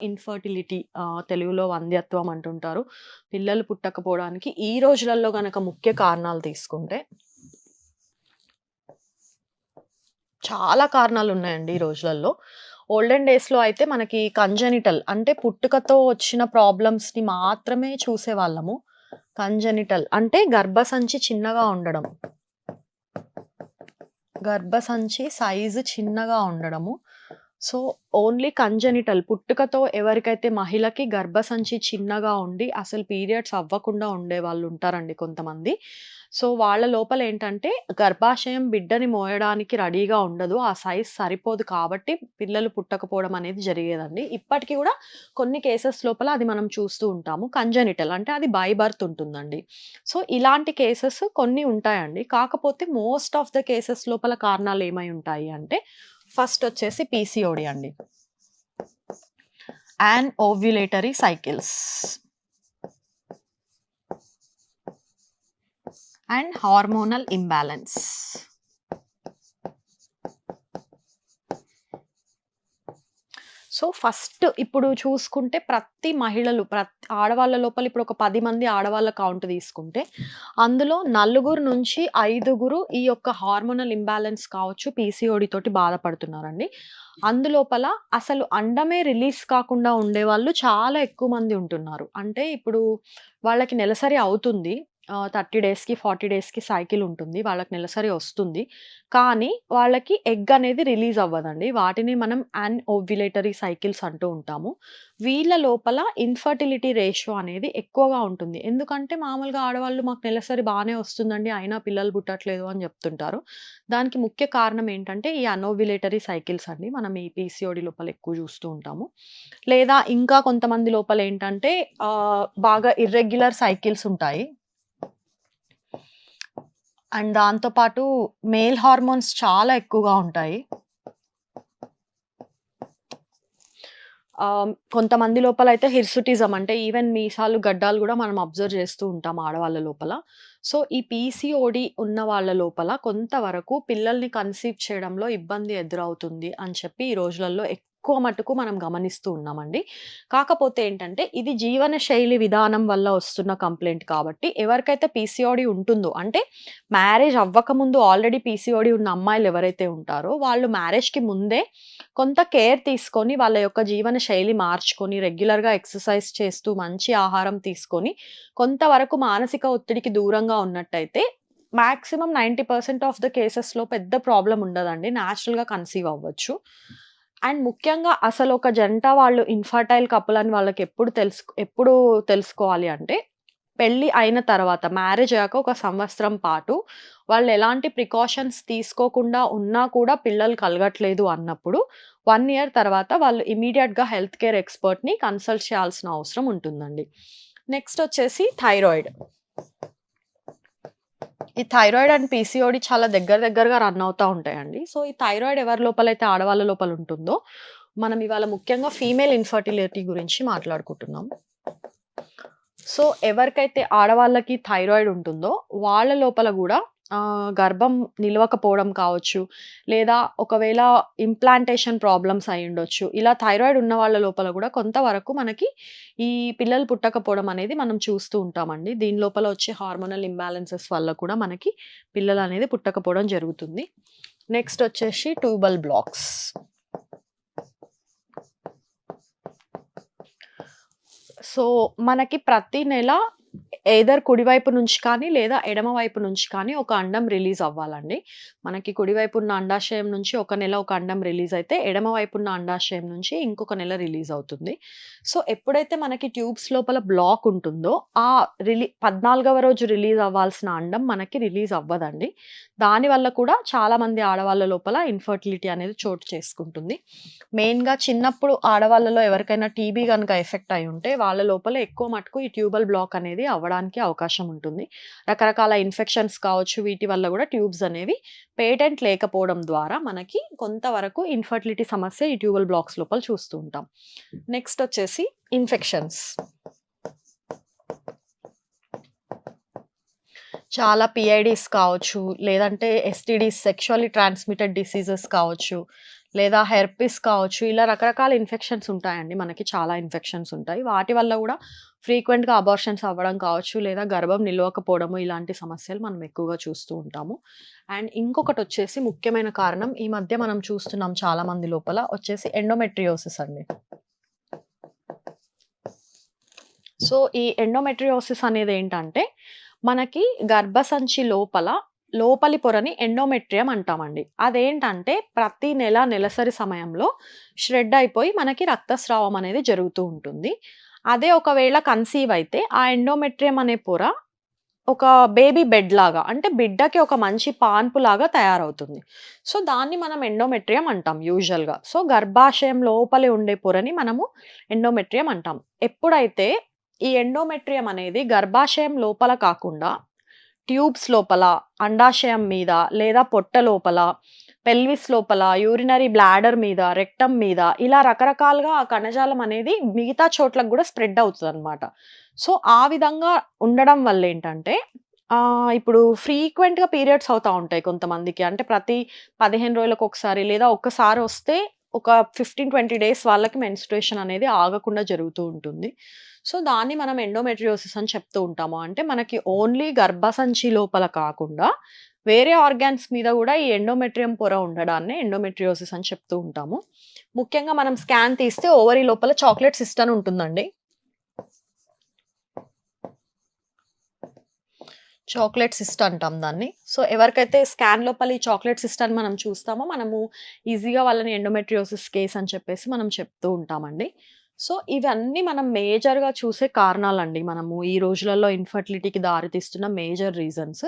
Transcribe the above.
Infertility తెలుగులో వంధ్యత్వం అంటుంటారు. పిల్లలు పుట్టకపోవడానికి ఈ రోజులలో గనక ముఖ్య కారణాలు తీసుకుంటే చాలా కారణాలు ఉన్నాయండి ఈ రోజులల్లో. ఓల్డెన్ డేస్‌లో అయితే మనకి కంజెనిటల్ అంటే పుట్టుకతో వచ్చిన ప్రాబ్లమ్స్‌ని మాత్రమే చూసేవాళ్ళము. కంజెనిటల్ అంటే గర్భసంచి చిన్నగా ఉండడం. గర్భసంచి సైజు చిన్నగా ఉండడము. సో, ఓన్లీ కంజనిటల్ పుట్టుకతో ఎవరికైతే మహిళకి గర్భసంచి చిన్నగా ఉండి అసలు పీరియడ్స్ అవ్వకుండా ఉండే వాళ్ళు ఉంటారండి కొంతమంది. సో, వాళ్ళ లోపల ఏంటంటే గర్భాశయం బిడ్డని మోయడానికి రెడీగా ఉండదు. ఆ సైజ్ సరిపోదు కాబట్టి పిల్లలు పుట్టకపోవడం అనేది జరిగేదండి. ఇప్పటికీ కూడా కొన్ని కేసెస్ లోపల అది మనం చూస్తూ ఉంటాము. కంజనిటల్ అంటే అది బై బర్త్ ఉంటుందండి. సో, ఇలాంటి కేసెస్ కొన్ని ఉంటాయండి. కాకపోతే మోస్ట్ ఆఫ్ ద కేసెస్ లోపల కారణాలు ఏమై ఉంటాయి అంటే ఫస్ట్ వచ్చేసి పీసీఓడి అండి. And ovulatory cycles. And hormonal imbalance so, first ఇప్పుడు చూసుకుంటే ప్రతి మహిళలు ప్రతి ఆడవాళ్ళ లోపల ఇప్పుడు ఒక పది మంది ఆడవాళ్ళ కౌంట్ తీసుకుంటే అందులో నలుగురు నుంచి ఐదుగురు ఈ యొక్క హార్మోనల్ ఇంబ్యాలెన్స్ కావచ్చు, పీసీఓడి తోటి బాధపడుతున్నారండి. అందులోపల అసలు అండమే రిలీజ్ కాకుండా ఉండేవాళ్ళు చాలా ఎక్కువ మంది ఉంటున్నారు. అంటే ఇప్పుడు వాళ్ళకి నెలసరి అవుతుంది. థర్టీ డేస్‌కి, 40 డేస్‌కి సైకిల్ ఉంటుంది. వాళ్ళకి నెలసరి వస్తుంది. కానీ వాళ్ళకి ఎగ్ అనేది రిలీజ్ అవ్వదండి. వాటిని మనం అన్ ఓవ్యులేటరీ సైకిల్స్ అంటూ ఉంటాము. వీళ్ళ లోపల ఇన్ఫర్టిలిటీ రేషియో అనేది ఎక్కువగా ఉంటుంది. ఎందుకంటే మామూలుగా ఆడవాళ్ళు మాకు నెలసరి బాగానే వస్తుందండి. అయినా పిల్లలు పుట్టట్లేదు అని చెప్తుంటారు. దానికి ముఖ్య కారణం ఏంటంటే ఈ అనోవ్యులేటరీ సైకిల్స్ అండి. మనం ఈ పీసీఓడి లోపల ఎక్కువ చూస్తూ ఉంటాము. లేదా ఇంకా కొంతమంది లోపల ఏంటంటే బాగా ఇర్రెగ్యులర్ సైకిల్స్ ఉంటాయి. అండ్ దాంతో పాటు మేల్ హార్మోన్స్ చాలా ఎక్కువగా ఉంటాయి. కొంతమంది లోపల అయితే హిర్సుటిజం అంటే ఈవెన్ మీసాలు, గడ్డాలు కూడా మనం అబ్జర్వ్ చేస్తూ ఉంటాం ఆడవాళ్ళ లోపల. సో, ఈ పీసీఓడీ ఉన్న వాళ్ళ లోపల కొంతవరకు పిల్లల్ని కన్సీవ్ చేయడంలో ఇబ్బంది ఎదురవుతుంది అని చెప్పి ఈ రోజులలో ఎక్కువ మటుకు మనం గమనిస్తూ ఉన్నామండి. కాకపోతే ఏంటంటే ఇది జీవన శైలి విధానం వల్ల వస్తున్న కంప్లైంట్ కాబట్టి ఎవరికైతే పీసీఓడీ ఉంటుందో అంటే మ్యారేజ్ అవ్వకముందు ఆల్రెడీ పీసీఓడీ ఉన్న అమ్మాయిలు ఎవరైతే ఉంటారో వాళ్ళు మ్యారేజ్‌కి ముందే కొంత కేర్ తీసుకొని వాళ్ళ యొక్క జీవన శైలి మార్చుకొని రెగ్యులర్‌గా ఎక్సర్సైజ్ చేస్తూ మంచి ఆహారం తీసుకొని కొంతవరకు మానసిక ఒత్తిడికి దూరంగా ఉన్నట్టయితే మాక్సిమం 90% ఆఫ్ ద కేసెస్‌లో పెద్ద ప్రాబ్లం ఉండదండి. న్యాచురల్‌గా కన్సీవ్ అవ్వచ్చు. అండ్ ముఖ్యంగా అసలు ఒక జంట వాళ్ళు ఇన్ఫర్టైల్ కపుల్ అని వాళ్ళకి ఎప్పుడు తెలుసు ఎప్పుడు తెలుసుకోవాలి అంటే పెళ్ళి అయిన తర్వాత మ్యారేజ్ అయ్యాక ఒక సంవత్సరం పాటు వాళ్ళు ఎలాంటి ప్రికాషన్స్ తీసుకోకుండా ఉన్నా కూడా పిల్లలు కలగట్లేదు అన్నప్పుడు వన్ ఇయర్ తర్వాత వాళ్ళు ఇమీడియట్గా హెల్త్ కేర్ ఎక్స్‌పర్ట్‌ని కన్సల్ట్ చేయాల్సిన అవసరం ఉంటుందండి. నెక్స్ట్ వచ్చేసి థైరాయిడ్. ఈ థైరాయిడ్ అండ్ పీసీఓడి చాలా దగ్గర దగ్గరగా రన్ అవుతా ఉంటాయండి. సో, ఈ థైరాయిడ్ ఎవరి లోపలైతే ఆడవాళ్ళ లోపల ఉంటుందో మనం ఇవాళ ముఖ్యంగా ఫీమేల్ ఇన్ఫర్టిలిటీ గురించి మాట్లాడుకుంటున్నాం. సో, ఎవరికైతే ఆడవాళ్ళకి థైరాయిడ్ ఉంటుందో వాళ్ళ లోపల కూడా ఆహ్, గర్భం నిలవకపోవడం కావచ్చు, లేదా ఒకవేళ ఇంప్లాంటేషన్ ప్రాబ్లమ్స్ అయ్యుండొచ్చు. ఇలా థైరాయిడ్ ఉన్న వాళ్ళ లోపల గూడా కొంతవరకు మనకి ఈ పిల్లలు పుట్టకపోవడం అనేది మనం చూస్తూ ఉంటామండి. దీని లోపల వచ్చే హార్మోనల్ ఇంబాలెన్సెస్ వల్ల కూడా మనకి పిల్లలనేది పుట్టకపోవడం జరుగుతుంది. నెక్స్ట్ వచ్చేసి ట్యూబల్ బ్లాక్స్. సో, మనకి ప్రతి నెల ఏదర్ కుడివైపు నుంచి కానీ, లేదా ఎడమ వైపు నుంచి కానీ ఒక అండం రిలీజ్ అవ్వాలండి. మనకి కుడివైపు ఉన్న అండాశయం నుంచి ఒక నెల ఒక అండం రిలీజ్ అయితే, ఎడమ వైపు ఉన్న అండాశయం నుంచి ఇంకొక నెల రిలీజ్ అవుతుంది. సో, ఎప్పుడైతే మనకి ట్యూబ్స్ లోపల బ్లాక్ ఉంటుందో ఆ రిలీ 14వ రోజు రిలీజ్ అవ్వాల్సిన అండం మనకి రిలీజ్ అవ్వదండి. దానివల్ల కూడా చాలామంది ఆడవాళ్ళ లోపల ఇన్ఫర్టిలిటీ అనేది చోటు చేసుకుంటుంది. మెయిన్‌గా చిన్నప్పుడు ఆడవాళ్ళలో ఎవరికైనా టీబీ కనుక ఎఫెక్ట్ అయ్యుంటే వాళ్ళ లోపల ఎక్కువ మటుకు ఈ ట్యూబల్ బ్లాక్ అనేది అవ్వడానికి అవకాశం ఉంటుంది. రకరకాల ఇన్ఫెక్షన్స్ కావచ్చు వీటి వల్ల కూడా ట్యూబ్స్ అనేవి పేటెంట్ లేకపోవడం ద్వారా మనకి కొంతవరకు ఇన్ఫర్టిలిటీ సమస్య ఈ ట్యూబల్ బ్లాక్స్ లోపల చూస్తూ ఉంటాం. నెక్స్ట్ వచ్చేసి ఇన్ఫెక్షన్స్. చాలా పిఐడీస్ కావచ్చు, లేదంటే ఎస్టీడీస్ సెక్షువల్లీ ట్రాన్స్‌మిటెడ్ డిసీజెస్ కావచ్చు, లేదా హెర్పిస్ కావచ్చు. ఇలా రకరకాల ఇన్ఫెక్షన్స్ ఉంటాయండి. మనకి చాలా ఇన్ఫెక్షన్స్ ఉంటాయి. వాటి వల్ల గూడా ఫ్రీక్వెంట్‌గా అబార్షన్స్ అవ్వడం కావచ్చు, లేదా గర్భం నిలవకపోవడము ఇలాంటి సమస్యలు మనం ఎక్కువగా చూస్తూ ఉంటాము. అండ్ ఇంకొకటొచ్చేసి ముఖ్యమైన కారణం ఈ మధ్య మనం చూస్తున్నాం చాలా మంది లోపల వచ్చేసి ఎండోమెట్రియోసిస్ అండి. సో, ఈ ఎండోమెట్రియోసిస్ అనేదేంటంటే, మనకి గర్భసంచి లోపల లోపలి పొరని ఎండోమెట్రియం అంటామండి. అదేంటంటే ప్రతి నెల, నెలసరి సమయంలో ష్రెడ్ అయిపోయి మనకి రక్తస్రావం అనేది జరుగుతూ ఉంటుంది. అదే ఒకవేళ కన్సీవ్ అయితే ఆ ఎండోమెట్రియం అనే పొర ఒక బేబీ బెడ్ లాగా అంటే బిడ్డకి ఒక మంచి పాన్పులాగా తయారవుతుంది. సో, దాన్ని మనం ఎండోమెట్రియం అంటాం యూజువల్‌గా. సో, గర్భాశయం లోపలే ఉండే పొరని మనము ఎండోమెట్రియం అంటాం. ఎప్పుడైతే ఈ ఎండోమెట్రియం అనేది గర్భాశయం లోపల కాకుండా ట్యూబ్స్ లోపల, అండాశయం మీద లేదా పొట్ట లోపల, పెల్విస్ లోపల, యూరినరీ బ్లాడర్ మీద, రెక్టమ్ మీద ఇలా రకరకాలుగా ఆ కణజాలం అనేది మిగతా చోట్లకు కూడా స్ప్రెడ్ అవుతుంది అనమాట సో, ఆ విధంగా ఉండడం వల్ల ఏంటంటే ఇప్పుడు ఫ్రీక్వెంట్‌గా పీరియడ్స్ అవుతూ ఉంటాయి కొంతమందికి. అంటే ప్రతి పదిహేను రోజులకు ఒకసారి లేదా ఒక్కసారి వస్తే ఒక 15, 20 డేస్ వాళ్ళకి మెన్స్ట్రేషన్ అనేది ఆగకుండా జరుగుతూ ఉంటుంది. సో, దాన్ని మనం ఎండోమెట్రియోసిస్ అని చెప్తూ ఉంటాము. అంటే మనకి ఓన్లీ గర్భసంచి లోపల కాకుండా వేరే ఆర్గాన్స్ మీద కూడా ఈ ఎండోమెట్రియం పొర ఉండడాన్ని ఎండోమెట్రియోసిస్ అని చెప్తూ ఉంటాము. ముఖ్యంగా మనం స్కాన్ తీస్తే ఓవరీ లోపల చాక్లెట్ సిస్టన్ అని ఉంటుందండి. చాక్లెట్ సిస్ట్ అంటాం దాన్ని. సో, ఎవరికైతే స్కాన్ లోపల ఈ చాక్లెట్ సిస్ట్ అని మనం చూస్తామో మనము ఈజీగా వాళ్ళని ఎండోమెట్రియోసిస్ కేస్ అని చెప్పేసి మనం చెప్తూ ఉంటామండి. సో, ఇవన్నీ మనం మేజర్‌గా చూసే కారణాలండి. మనము ఈ రోజులలో ఇన్‌ఫర్టిలిటీకి దారితీస్తున్న మేజర్ రీజన్స్.